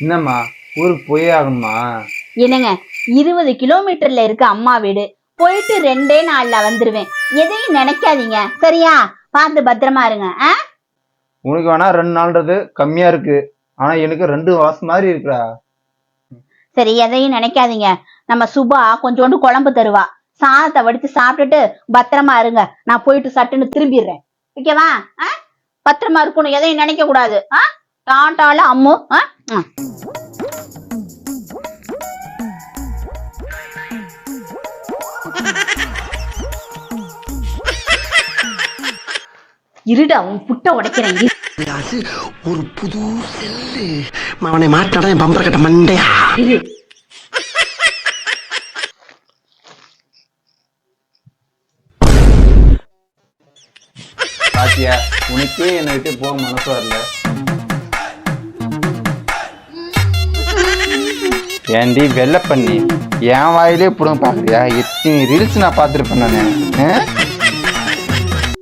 என்னம்மா ஊருக்கு போயே ஆகணுமா? என்னங்க இருபது கிலோமீட்டர்ல இருக்கு அம்மா வீடு. போயிட்டு ரெண்டே நாள்ல வந்துருவேன். எதையும் நினைக்காதீங்க. சரியா? பார்த்து பத்திரமா இருங்க ஆ? உனக்கு வேணா ரெண்டு நாள்ன்றது கம்மியா இருக்கு. ஆனா எனக்கு ரெண்டு மாசம் மாதிரி இருக்குடா. சரி எதையும் நினைக்காதீங்க. நம்ம சுபா கொஞ்சோண்டு குழம்பு தருவா. சாதத்தை வடித்து சாப்பிட்டுட்டு பத்திரமா இருங்க. நான் போயிட்டு சட்டுன்னு திரும்பிடுறேன். ஓகேவா? ஆ? பத்திரமா இருக்கணும். எதையும் நினைக்க கூடாது ஆ? ஆ? ம். இருடா உன் புட்ட உடைக்கிறேன். அது ஒரு புது செல்லு அவனை மாட்டாடா என் பம்பர கட்ட மண்டையா பாத்தியா உனக்கே என்னை விட்டு போக மனசு வரல ஏண்டி வெள்ளை பண்ணி என் வாயிலே புடுங்க பாக்குறியா எத்தனை ரீல்ஸ் நான் பார்த்துருப்பேன் நான். ஆ?